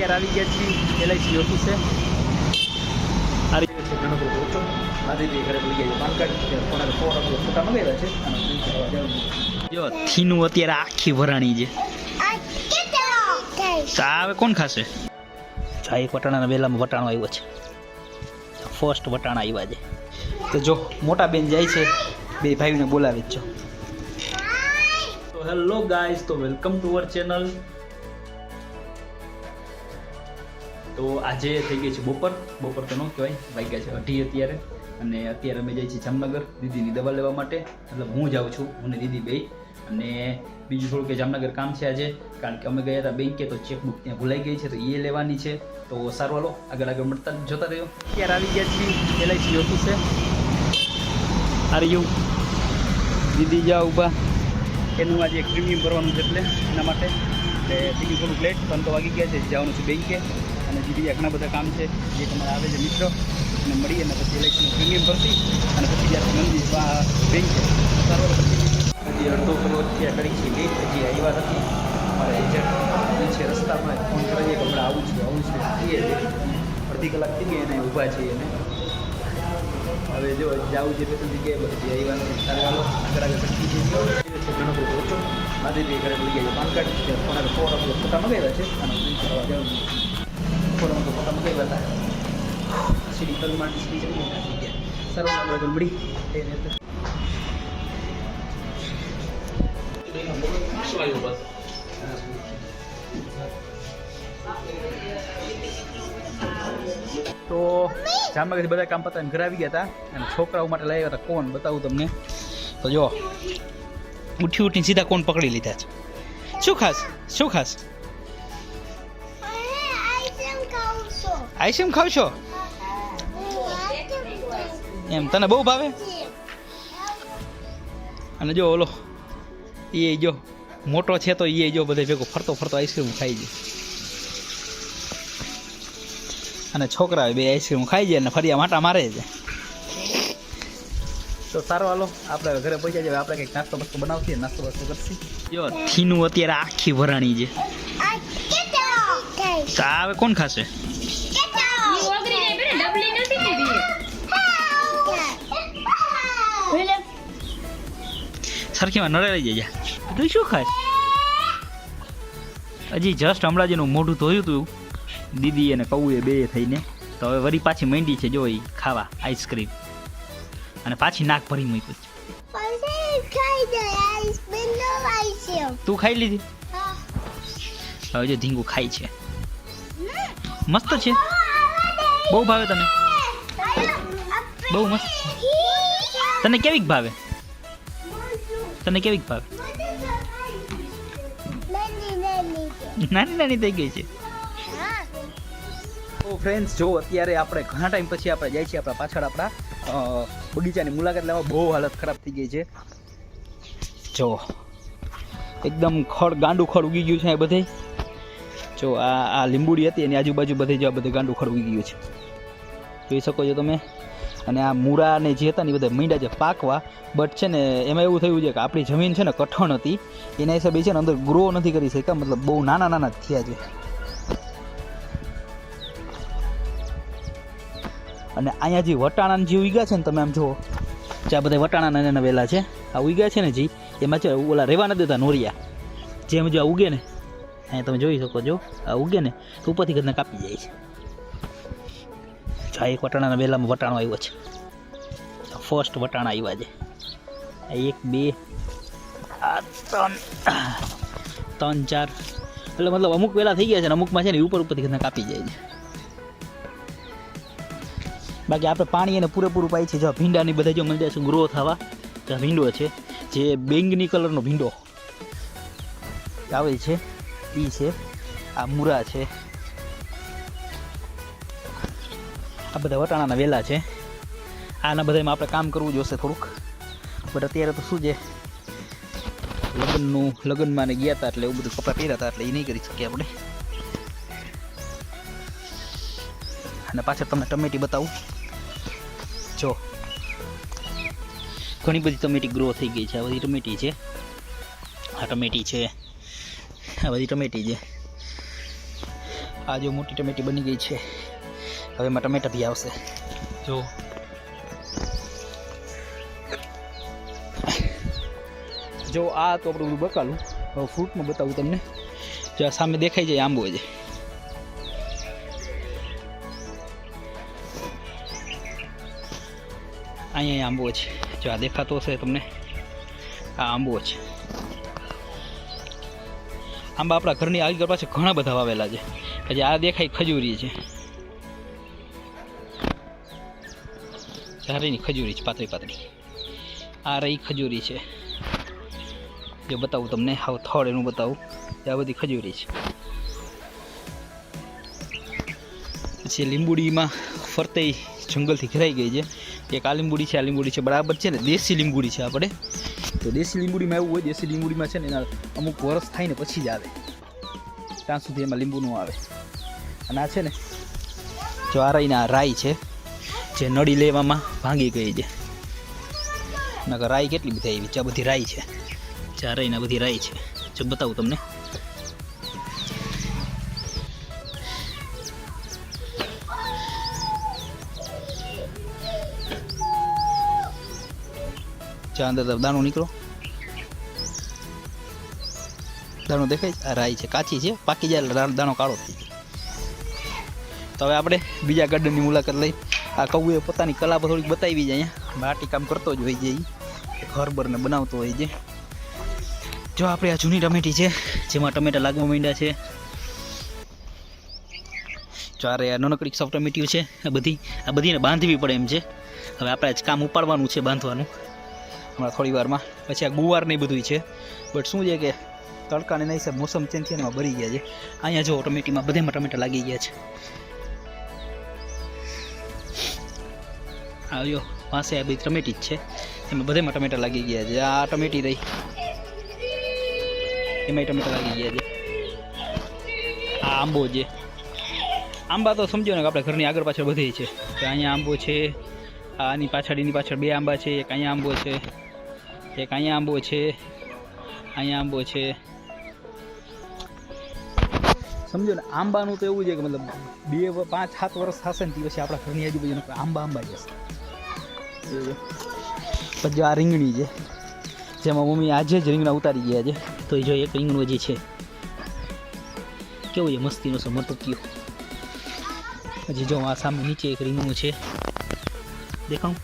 અત્યારે આવી ગયા છીએ. એલઆઈસી ઓફિસે આ રીતે છે ઘણો બધો ઓછો. માધીજી ઘરે ભૂલી ગયા છે. પાન કાર્ડ કોના ફોટા ફોટા મંગાવ્યા છે. અને. જો થીનું અત્યારે આખી વરાણી છે. હવે કોણ ખાશે? ચા એક વટાણાના વેલામાં વટાણો આવ્યો છે. ફર્સ્ટ વટાણા આવ્યા છે. તો જો મોટા બેન જાય છે. બે ભાઈને બોલાવી જ. છો તો હેલો ગાઈઝ તો વેલકમ ટુ અવર ચેનલ તો આજે થઈ ગઈ છે બપોર. બપોર તો ન કહેવાય વાગ્યા છે અઢી અત્યારે. અને અત્યારે અમે જઈએ છીએ જામનગર દીદીની દવા લેવા માટે. મતલબ હું જાઉં છું હું ને દીદી બે અને બીજું થોડું કે જામનગર કામ છે આજે કારણ કે અમે ગયા હતા બેંકે તો ચેકબુક ત્યાં ભૂલાઈ ગઈ છે તો એ લેવાની છે. તો સારું હાલો આગળ આગળ મળતા જોતા રહ્યો. અત્યારે આવી ગયા છીએ એલઆઈસી ઓફિસે. આર યુ દીદી જા ઊભા એનું આજે એક પ્રીમિયમ ભરવાનું છે એટલે એના માટે. એટલે દીદી થોડુંક લેટ પણ તો વાગી ગયા છે જવાનું છે બેંકે. અને જે બીજા ઘણા બધા કામ છે જે તમારા આવે છે મિત્રો. અને મળી અને પછી ઇલેક્શન પ્રીમિયમ ભરતી અને પછી જ્યારે મંદિર બેંક છે, સારું પછી હજી અડધો કલાક ત્યાં કરી છે લેટ હજી આવ્યા નથી. મારા એજન્ટ છે રસ્તામાં ફોન કરાવીએ કે હમણાં આવું છું આવું છું. એ અડધી કલાક થઈ ગઈ અને ઊભા છે એને હવે જો જાવું છે તો જગ્યાએ બધી નથી. સારું, હાલો. આગળ આગળ પછી છે ઘણો બધો ઓછો. માધીજી ઘરે ભૂલી ગયા પાન કાર્ડ ફોન ફોટા ફોટા મગાવ્યા છે. અને કરવા જવાનું ફોટા ગયા સારું આગળ આગળ મળી. એ તો જામનગરથી બધા કામ પતાવીને ઘરે આવી ગયા હતા. અને છોકરાઓ માટે લઈ આવ્યા હતા. કોણ? બતાવું તમને. તો જો ઉઠી ઉઠીને સીધા કોણ પકડી લીધા છે? શું ખાસ? શું ખાસ? આઈસ્ક્રીમ ખાવ છો? એમ તને બહુ ભાવે? અને જો ઓલો એ જો મોટો છે તો એ જો બધે ભેગો ફરતો ફરતો આઈસ્ક્રીમ ખાઈ જાય અને છોકરા બે આઈસ્ક્રીમ ખાઈ જાય અને ફરિયા માટા મારે છે. તો સારો હાલો આપણે ઘરે પહોંચ્યા જાય આપણે કંઈક નાસ્તો બસ્તો બનાવતી નાસ્તો બસ્તો કરશી. જો થીનું અત્યારે આખી વરાણી છે. હવે કોણ ખાશે? સરખીમાં નડે લઈ જાય તું શું ખાય? હજી જસ્ટ હમણાં જેનું મોઢું ધોયું તું. દીદી અને કૌએ બે થઈને. તો હવે વરી પાછી મંડી છે જો એ ખાવા આઈસ્ક્રીમ અને પાછી નાક ભરી મૂક્યું છે. તું ખાઈ લીધી? હવે જો ધીંગું ખાય છે. મસ્ત છે. બહુ ભાવે તને બહુ મસ્ત તને કેવીક ભાવે? તને કેવીક ભાવે? નાની નાની થઈ ગઈ છે. તો ફ્રેન્ડ્સ જો અત્યારે આપણે ઘણા ટાઈમ પછી આપણે જાય છીએ આપણા પાછળ આપણા બગીચાની મુલાકાત લેવા. બહુ હાલત ખરાબ થઈ ગઈ છે. જો, એકદમ ખડ, ગાંડું ખડ ઉગી ગયું છે આ બધે. જો આ આ લીંબુડી હતી, એની આજુબાજુ બધે જ બધે ગાંડું ખડવી ગયું છે. જોઈ શકો છો તમે? અને આ મૂળા ને જે હતા ને બધા મીંડા જે પાકવા બટ છે ને એમાં એવું થયું છે કે આપણી જમીન છે ને કઠણ હતી. એના હિસાબે છે ને અંદર ગ્રો નથી કરી શક્યા, મતલબ બહુ નાના નાના થયા છે. અને અહીંયા જે વટાણા જે ઉગ્યા છે ને તમે આમ જુઓ, જે આ બધા વટાણા નાના વેલા છે, આ ઉગ્યા છે ને જી, એમાં છે ઓલા રહેવા નથી દેતા નોરિયા. જેમ જો આ ઉગે ને અહીંયા તમે જોઈ શકો છો. આ ઉગે ને તો ઉપરથી ઘરને કાપી જાય છે. જો એક વટાણાના વેલામાં વટાણો આવ્યો છે. ફર્સ્ટ વટાણા આવ્યા છે. એક, બે, આ ત્રણ ત્રણ, ચાર. એટલે મતલબ અમુક વેલા થઈ ગયા છે ને અમુકમાં છે ને ઉપર ઉપરથી કદને કાપી જાય છે. બાકી આપણે પાણી એને પૂરેપૂરું પાય છે. જો ભીંડાની બધા જો મળી જશે ગ્રો થવા ભીંડો છે, જે બેંગની કલરનો ભીંડો આવે છે. એ છે. આ મૂરા છે. આ બધા વટાણાના વેલા છે. આના બધામાં આપણે કામ કરવું જોશે થોડુંક. બટ અત્યારે તો શું છે? લગ્નનું, લગ્નમાં ને ગયા હતા એટલે એવું બધું કપડાં પહેર્યા હતા એટલે એ નહીં કરી શકીએ આપણે. અને પાછળ તમને ટમેટી બતાવું. જો. ઘણી બધી ટમેટી ગ્રો થઈ ગઈ છે. આ બધી ટમેટી છે. આ ટમેટી છે. આ બધી ટમેટી છે. આ જો મોટી ટમેટી બની ગઈ છે. હવે એમાં ટમેટા બી આવશે. જો. જો આ તો આપણું બધું બકાલું હવે ફ્રૂટમાં બતાવું તમને. જો આ સામે દેખાઈ જાય આંબો છે અહીંયા આંબો છે. જો આ દેખાતો હશે તમને. આ આંબો છે. આંબા આપણા ઘરની આગળ પાસે ઘણા બધા વાવેલા છે. પછી આ દેખાય ખજૂરી છે. ચારેની ખજૂરી છે, પાતળી પાતળી. આ રહી ખજૂરી છે. જો બતાવું તમને, હાવ થડ એનું બતાવું. આ બધી ખજૂરી છે. પછી લીંબુડીમાં ફરતે જંગલથી ઘેરાઈ ગઈ છે. એક આ લીંબુડી છે, આ લીંબુડી છે. બરાબર છે ને? દેશી લીંબુડી છે આપણે. તો દેશી લીંબુડીમાં એવું હોય, દેશી લીંબુડીમાં છે ને એના અમુક વરસ થાય ને પછી જ આવે. ત્યાં સુધી એમાં લીંબુ ન આવે. અને આ છે ને જો આ આ રાઈ છે, જે નળી લેવામાં ભાંગી ગઈ છે. નકર રાઈ કેટલી બધી આવી? ચા બધી રાઈ છે. ચારાઈના બધી રાઈ છે. જો બતાવું તમને. ચા અંદર દાણો નીકળો. દાણો દેખાય? આ રાઈ છે, કાચી છે. પાકી જાય દાણો- કાળો થઈ જાય. તો હવે આપણે બીજા ગાર્ડનની મુલાકાત લઈ. આ કૌએ પોતાની કલા થોડીક બતાવી જાય અહીંયા. માટી કામ કરતો જ હોય છે. ઘર બરને બનાવતો હોય છે. જો આપણે આ જૂની ટમેટી છે, જેમાં ટમેટા લાગવા માંડ્યા છે. ચારે આ નાનકડી સોફ્ટ ટમેટીઓ છે, આ બધી આ બધીને બાંધવી પડે એમ છે. હવે આપણે જ કામ ઉપાડવાનું છે, બાંધવાનું. હમણાં થોડી વારમાં. પછી આ ગુવાર ને બધું છે. બટ શું છે કે તડકાને નહીં હિસાબ મોસમ ચેન્જ થઈને એમાં ભરી ગયા છે. અહીંયા જો ટમેટીમાં બધેમાં ટમેટા લાગી ગયા છે. આવ્યો પાસે આ બધી ટમેટી જ છે. એમાં બધેમાં ટમેટા લાગી ગયા છે. આ ટમેટી રહી. એમાંય ટમેટા લાગી ગયા છે. આ આંબો છે. આંબા તો સમજો ને કે આપણે ઘરની આગળ પાછળ બધે છે. કે અહીંયા આંબો છે આની પાછળ, એની પાછળ બે આંબા છે, એક અહીંયા આંબો છે. એક અહીંયા આંબો છે, અહીંયા આંબો છે. સમજો ને, આંબાનું તો એવું છે કે મતલબ બે પાંચ, સાત વર્ષ થશે ને તે પછી આપણા ઘરની આજુબાજુ આંબા આંબા જશે. પછી આ રીંગણી છે, જેમાં મમ્મી આજે જ રીંગણા ઉતારી ગયા છે, તો એ જો એક રીંગણું જે છે, કેવું છે મસ્તીનો છે મટુક્યો હજી જો આ સામે નીચે એક રીંગણું છે દેખાઉં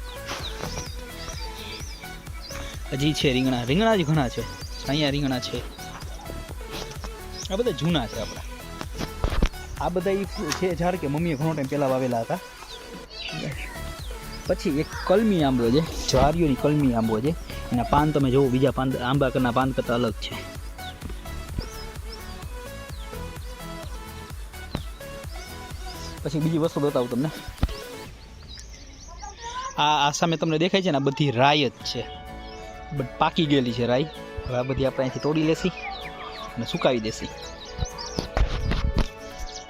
હજી છે, રીંગણા. રીંગણા જ ઘણા છે. અહીંયા રીંગણા છે. આ બધા જૂના છે આપણા. આ બધા છે ઝાડ કે મમ્મીએ ઘણો ટાઈમ પહેલાં વાવેલા હતા. પછી એક કલમી આંબો છે. જ્વારીઓની કલમી આંબો છે. એના પાન તમે જોવો, બીજા પાન, આંબા કરના પાન કરતાં અલગ છે. પછી બીજી વસ્તુ બતાવું તમને. આ આ સામે તમને દેખાય છે ને, આ બધી રાય જ છે. બટ પાકી ગયેલી છે રાઈ. હવે આ બધી આપણે અહીંથી તોડી લેશી અને સુકાવી દેશી.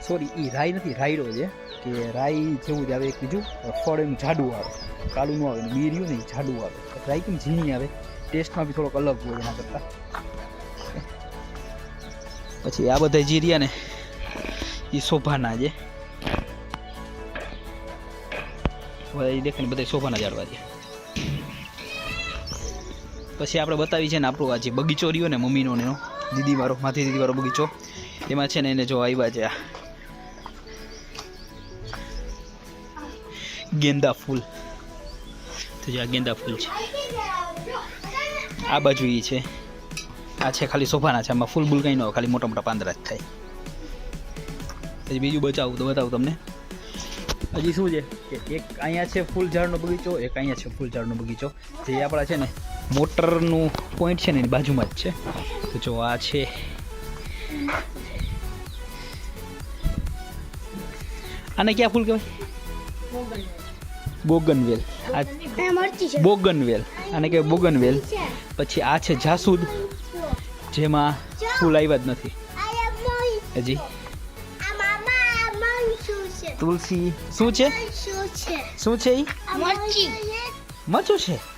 સોરી એ રાઈ નથી રાયડો છે. કે રાઈ જેવું જ આવે એક બીજું ફળ એનું જાડું આવે. કાળું ન આવે એનું બીર્યું નહીં જાડું આવે. રાઈ કેમ ઝીણી આવે? ટેસ્ટમાં બી થોડોક અલગ હોય એના કરતાં. પછી આ બધા જીર્યા ને એ શોભાના છે. બધા દેખાય બધા શોભાના જાડવા છે. પછી આપણે બતાવી છે ને આપણું આ જે બગીચો રહ્યો ને મમ્મીનો એનો, દીદી વાળો માથી દીદી વાળો બગીચો, એમાં છે ને એને જો આવ્યા છે ગેંદા ફૂલ. તો જે આ ગેંદા ફૂલ છે. આ બાજુ એ છે. આ છે ખાલી સોફાના છે, આમાં ફૂલ બુલ કંઈ ન હોય, ખાલી મોટા મોટા પાંદડા જ થાય. પછી બીજું બચાવું તો બતાવું તમને. હજી શું છે? કે એક અહીંયા છે ફૂલ ઝાડનો બગીચો, એક અહીંયા છે ફૂલ ઝાડનો બગીચો. જે આપણા છે ને મોટરનું પોઈન્ટ છે ને એની બાજુમાં જ છે. તો જો આ છે. આને ક્યાં ફૂલ કહેવાય? બોગનવેલ. આ બોગનવેલ. આને કહેવાય બોગનવેલ. પછી આ છે જાસૂદ. જેમાં ફૂલ આવ્યા જ નથી. હજી. તુલસી. શું છે? શું છે. મરચું છે.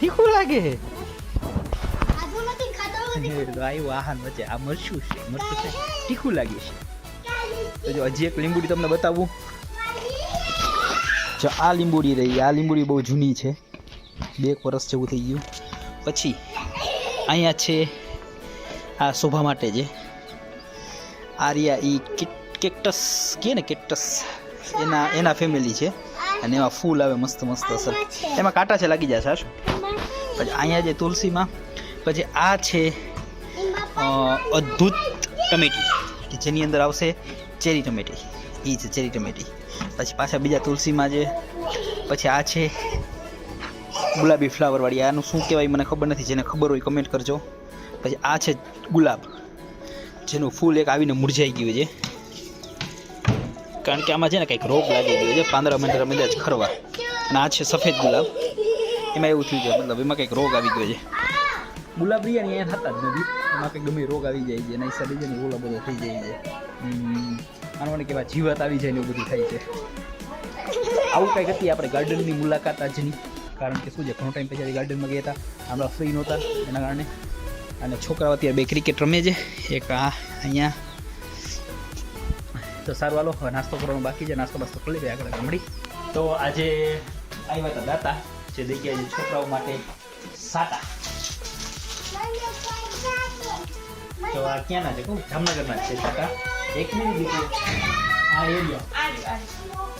તીખું લાગે. આવ્યું આહાન વચ્ચે આ મરચું છે મરચું છે. તીખું લાગે છે. તો જો હજી એક લીંબુડી તમને બતાવું. જો આ લીંબુડી રહી આ લીંબુડી બહુ જૂની છે. બે વર્ષ જેવું થઈ ગયું. પછી અહીંયા છે આ શોભા માટે છે આર્યા ઈ કેક્ટસ કહે ને કેક્ટસ. એના એના ફેમિલી છે. અને એવા ફૂલ આવે મસ્ત મસ્ત અસર. એમાં કાંટા છે લાગી જશે સાસુ પછી અહીંયા જે તુલસીમાં પછી આ છે અદ્ભુત ટમેટી કે જેની અંદર આવશે ચેરી ટમેટી. એ છે ચેરી ટમેટી. પછી પાછા બીજા તુલસીમાં જે પછી આ છે ગુલાબી ફ્લાવરવાળી આનું શું કહેવાય મને ખબર નથી જેને ખબર હોય કમેન્ટ કરજો. પછી આ છે ગુલાબ જેનું ફૂલ એક આવીને મુરઝાઈ ગયું છે. કારણ કે આમાં છે ને કંઈક રોગ લાગી ગયો છે પાંદડા મંદરા મંદિર જ ખરવા. અને આ છે સફેદ ગુલાબ. એમાં એવું થયું છે મતલબ એમાં કંઈક રોગ આવી ગયો છે. ગુલાબ રહ્યા ને અહીંયા થતા જ નથી. એમાં કંઈક ગમે રોગ આવી જાય છે એના હિસાબે છે ને ઓલો બધો થઈ જાય છે. હમ, આનો મને કેવા જીવાત આવી જાય ને એવું બધું થાય છે. આવું કંઈક હતી આપણે ગાર્ડનની મુલાકાત આજની. કારણ કે શું છે ઘણો ટાઈમ પછી ગાર્ડનમાં ગયા હતા. હમણાં ફ્રી નહોતા એના કારણે. અને છોકરાઓ અત્યારે બે ક્રિકેટ રમે છે. એક આ અહીંયા તો સારું હાલો હવે નાસ્તો કરવાનો બાકી છે. નાસ્તો બાસ્તો કરી લઈએ આગળ ગામડી. તો આજે આવ્યા હતા દાતા, જે દઈ છે છોકરાઓ માટે સાટા. તો આ ક્યાંના છે? કહું જામનગરના છે સાટા. એક મિનિટ દીકરી આ એરિયા.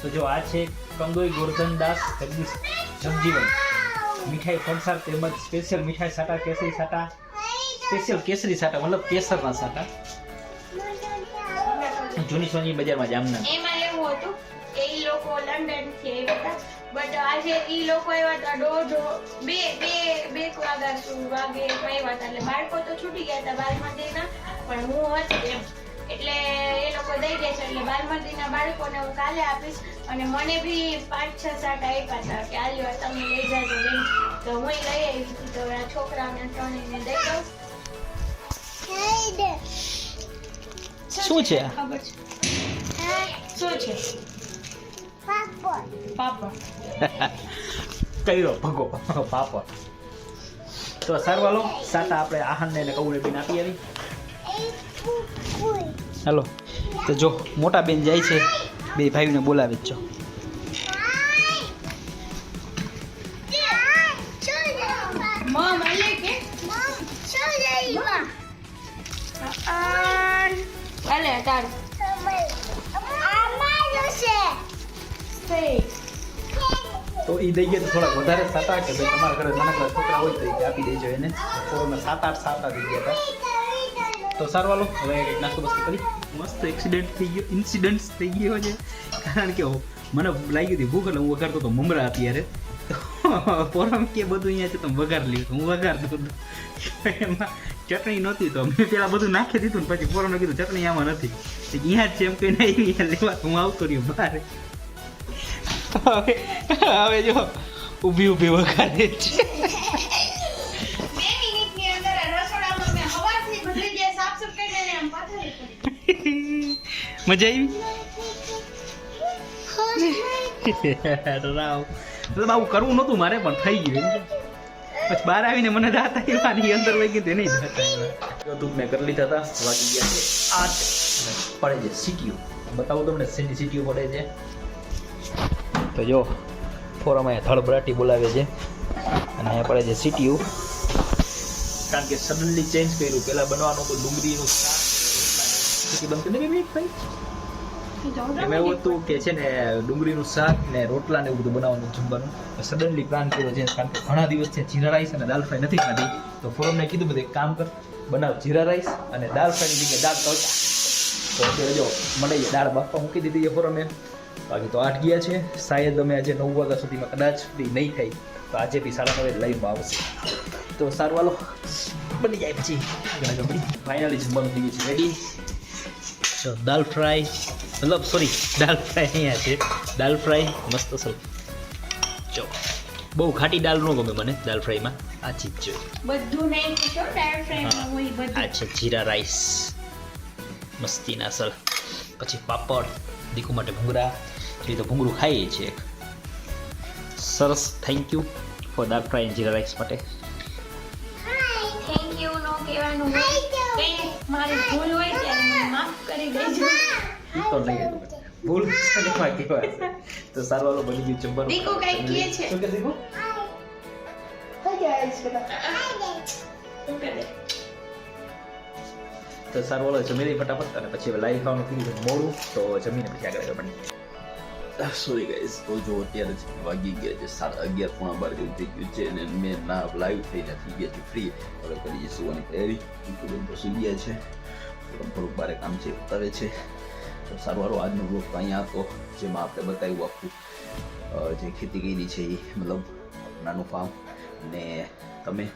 તો જો આ છે કંગોઈ ગોરધનદાસ જગદીશ જગજીવન મીઠાઈ ફરસાર તેમજ સ્પેશિયલ મીઠાઈ સાટા, કેસરી સાટા. સ્પેશિયલ કેસરી સાટા, મતલબ કેસરના સાટા. જૂની સોની બજારમાં જામનગર એમાં એવું હતું કે ઈ લોકો લંડનથી આવ્યા હતા બટ આજે એ લોકો આવ્યા હતા દોઢ બે બે બે વાગ્યા વાગે આવ્યા હતા. એટલે બાળકો તો છૂટી ગયા હતા બાર મંદિરના પણ હું હતી એમ. એટલે એ લોકો દઈ દે છે. એટલે બાર મંદિરના બાળકોને હું કાલે આપીશ. અને મને બી પાંચ છ સાત આપ્યા હતા કે આલી વાર તમે લઈ જાજો બેન તો હું લઈ આવી હતી. તો આ છોકરાઓને ત્રણેયને દઈ દઉં. શું છે? ખબર છે શું છે પાપડ કર્યો ભગો પાપડ તો સારવાલો સાટા આપણે આહાનને અને કૌને બેન આપી આવી. હાલો તો જો મોટા બેન જાય છે બે ભાઈઓને બોલાવી જ છો. અલે તારું. તો એ દઈ ગયા તો થોડાક વધારે સાતા કે ભાઈ તમારા ઘરે નાનકડા છોકરા હોય તો એ આપી દેજો એને. અમે સાત આઠ સાતા દઈ ગયા હતા. તો સારવાલો હવે નાસ્તો બસ્તો કરી. મસ્ત એક્સિડન્ટ થઈ ગયો. ઇન્સિડન્ટ થઈ ગયો છે. કારણ કે મને લાગી હતી ભૂખ એટલે હું વગાડતો તો મમરા અત્યારે. પોરમ કે બધું અહીંયા છે તમે વઘાર લીધું હું વઘારતો હતો એમાં ચટણી નહોતી તો મેં પેલા બધું નાખી દીધું ને પછી પોરમે કીધું ચટણી આમાં નથી. અહીંયા જ એમ કહીને અહીંયા લેવા હું આવતો રહ્યો બહાર. હવે હવે જો ઊભી ઊભી વગાડે છે. મજા આવી? રાવ. આવું કરવું નહોતું મારે પણ થઈ ગયું. પછી બહાર આવીને મને દાંત આવ્યા આની અંદર વહી ગઈ તેની યુટ્યુબ મેં કરી લીધા હતા, વાગી ગયા છે આઠ. પડે છે સીટીઓ. બતાવું તમને સીટી સીટીઓ પડે છે. તો જો, ફોરમ અહીંયા થળબરાટી બોલાવે છે. અને અહીંયા પડે છે સીટીયુ કારણ કે સડનલી ચેન્જ કર્યું. પહેલાં બનવાનું હતું ડુંગળીનું શાક. બંધ કરી ભાઈ. એમાં એવું હતું કે છે ને, ડુંગળીનું શાક ને રોટલા ને એવું બધું બનાવવાનું જમવાનું. સડનલી પ્લાન કર્યો છે, કારણ કે ઘણા દિવસ છે જીરા રાઈસ અને દાલ ફ્રાય નથી ખાધી. તો ફોરમને કીધું બધું, એક કામ કર, બનાવ જીરા રાઈસ અને દાલ ફ્રાયની જગ્યાએ દાળ તળતા તો જો મળે દાળ બાફવા મૂકી દીધી છે ફોરમે બાકી તો આઠ ગયા છે. શાયદ અમે આજે નવ વાગ્યા સુધીમાં કદાચ સુધી નહીં થાય. તો આજે બી સાડા નવે લાઈવમાં આવશે. તો સારું વાલો બની જાય પછી. ફાઇનલી જમવાનું થઈ ગયું છે. રેડી જો દાલ ફ્રાય મતલબ સોરી દાલ ફ્રાય અહીંયા છે. દાલ ફ્રાય મસ્ત સર જો બહુ ખાટી દાલ ન ગમે મને દાલ ફ્રાયમાં આ ચીજ છે. બધું નહીં ડાયર ફ્રાઈમાં હોય આ બધું છે જીરા રાઈસ. મસ્તીના સર પછી પાપડ દીકુ માટે ભૂંગરા. એ તો ભૂંગળું ખાઈએ છીએ સરસ thank you for dal fry jeera rice માટે. થેન્ક યુ નો કહેવાનું કંઈ મારી ભૂલ હોય ત્યારે મને માફ કરી દેજો. તો નહીં ભૂલ છે ને એમાં કહેવાય તો સારું બની ગયું જમવાનું દીકુ કાંઈક કહે છે. શું કે દીકુ? તો સારું હાલો જમી લઈ ફટાફટ. અને પછી લાઈવ ખાવાનું થઈ મોડું. તો જમીને પછી આગળ આગળ બની. સોરી ગાઈસ તો જો અત્યારે છે વાગી ગયા છે સાડા અગિયાર પોણા બાર જેવું થઈ ગયું છે અને મેં ના લાઈવ થઈને થઈ ગયા છે ફ્રી હવે કરીએ સુવાની તૈયારી યુટ્યુબ સુઈ ગયા છે થોડું થોડુંક બારે કામ છે બતાવે છે તો સારું હારો આજનો બ્લોગ અહીંયા હતો જેમાં આપણે બતાવ્યું આખું જે ખેતી કરી છે એ મતલબ નાનું ફાર્મ ને તમે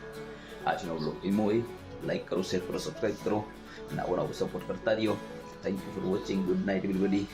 આજનો બ્લોગ ઇમો હોય લાઈક કરો શેર કરો સબસ્ક્રાઈબ કરો અને આવો સપોર્ટ કરતા રહ્યો thank you for watching good night everybody